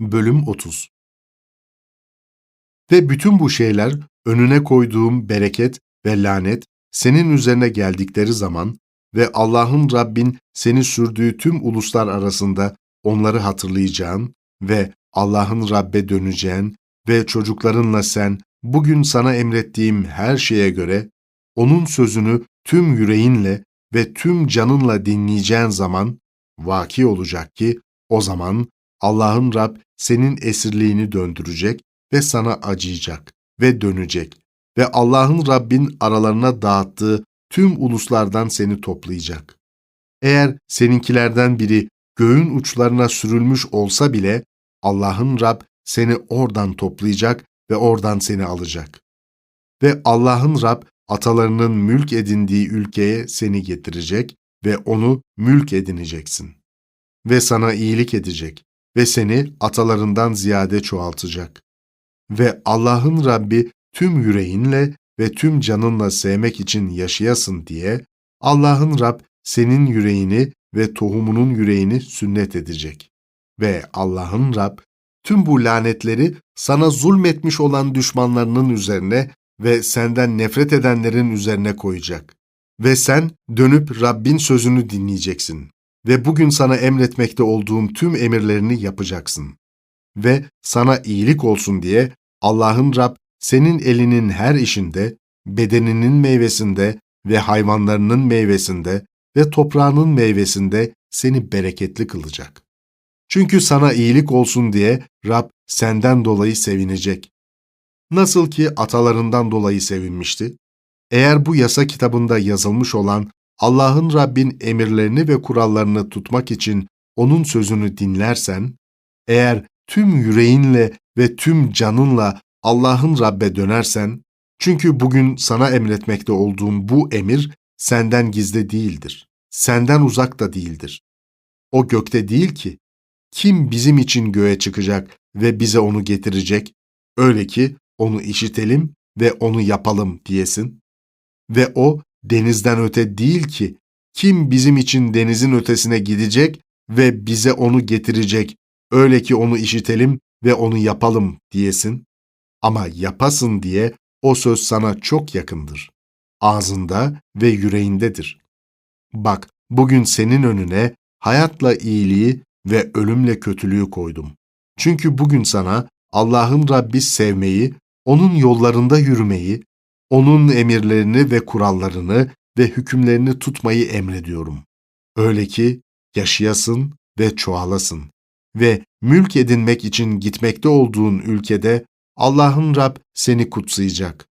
Bölüm 30 Ve bütün bu şeyler önüne koyduğum bereket ve lanet senin üzerine geldikleri zaman ve Allah'ın Rabbin seni sürdüğü tüm uluslar arasında onları hatırlayacağın ve Allah'ın Rabbe döneceğin ve çocuklarınla sen bugün sana emrettiğim her şeye göre onun sözünü tüm yüreğinle ve tüm canınla dinleyeceğin zaman vaki olacak ki o zaman Allah'ın Rab senin esirliğini döndürecek ve sana acıyacak ve dönecek ve Allah'ın Rabbin aralarına dağıttığı tüm uluslardan seni toplayacak. Eğer seninkilerden biri göğün uçlarına sürülmüş olsa bile Allah'ın Rab seni oradan toplayacak ve oradan seni alacak. Ve Allah'ın Rab atalarının mülk edindiği ülkeye seni getirecek ve onu mülk edineceksin. Ve sana iyilik edecek ve seni atalarından ziyade çoğaltacak. Ve Allah'ın Rabbi tüm yüreğinle ve tüm canınla sevmek için yaşayasın diye Allah'ın Rab senin yüreğini ve tohumunun yüreğini sünnet edecek. Ve Allah'ın Rab tüm bu lanetleri sana zulmetmiş olan düşmanlarının üzerine ve senden nefret edenlerin üzerine koyacak. Ve sen dönüp Rabbin sözünü dinleyeceksin. Ve bugün sana emretmekte olduğum tüm emirlerini yapacaksın. Ve sana iyilik olsun diye Allah'ın Rab senin elinin her işinde, bedeninin meyvesinde ve hayvanlarının meyvesinde ve toprağının meyvesinde seni bereketli kılacak. Çünkü sana iyilik olsun diye Rab senden dolayı sevinecek. Nasıl ki atalarından dolayı sevinmişti. Eğer bu yasa kitabında yazılmış olan Allah'ın Rabbin emirlerini ve kurallarını tutmak için onun sözünü dinlersen, eğer tüm yüreğinle ve tüm canınla Allah'ın Rabbe dönersen, çünkü bugün sana emretmekte olduğum bu emir senden gizli değildir. Senden uzak da değildir. O gökte değil ki. Kim bizim için göğe çıkacak ve bize onu getirecek? Öyle ki onu işitelim ve onu yapalım diyesin. Ve o denizden öte değil ki. Kim bizim için denizin ötesine gidecek ve bize onu getirecek? Öyle ki onu işitelim ve onu yapalım diyesin. Ama yapasın diye o söz sana çok yakındır. Ağzında ve yüreğindedir. Bak, bugün senin önüne hayatla iyiliği ve ölümle kötülüğü koydum. Çünkü bugün sana Allah'ın Rabbi sevmeyi, onun yollarında yürümeyi, onun emirlerini ve kurallarını ve hükümlerini tutmayı emrediyorum. Öyle ki yaşayasın ve çoğalasın ve mülk edinmek için gitmekte olduğun ülkede Allah'ın Rab seni kutsayacak.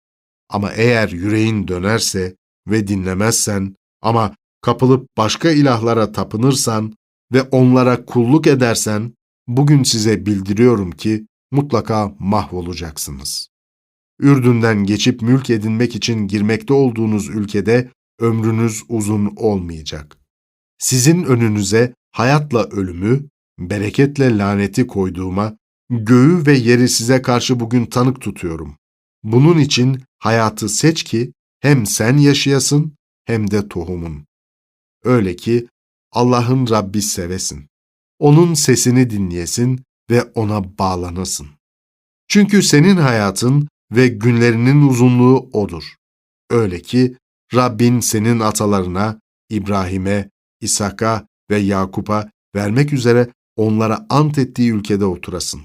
Ama eğer yüreğin dönerse ve dinlemezsen ama kapılıp başka ilahlara tapınırsan ve onlara kulluk edersen, bugün size bildiriyorum ki mutlaka mahvolacaksınız. Ürdün'den geçip mülk edinmek için girmekte olduğunuz ülkede ömrünüz uzun olmayacak. Sizin önünüze hayatla ölümü, bereketle laneti koyduğuma, göğü ve yeri size karşı bugün tanık tutuyorum. Bunun için hayatı seç ki hem sen yaşayasın hem de tohumun. Öyle ki Allah'ın Rabbi sevesin. Onun sesini dinleyesin ve ona bağlanasın. Çünkü senin hayatın ve günlerinin uzunluğu O'dur. Öyle ki Rabbin senin atalarına, İbrahim'e, İshak'a ve Yakup'a vermek üzere onlara ant ettiği ülkede oturasın.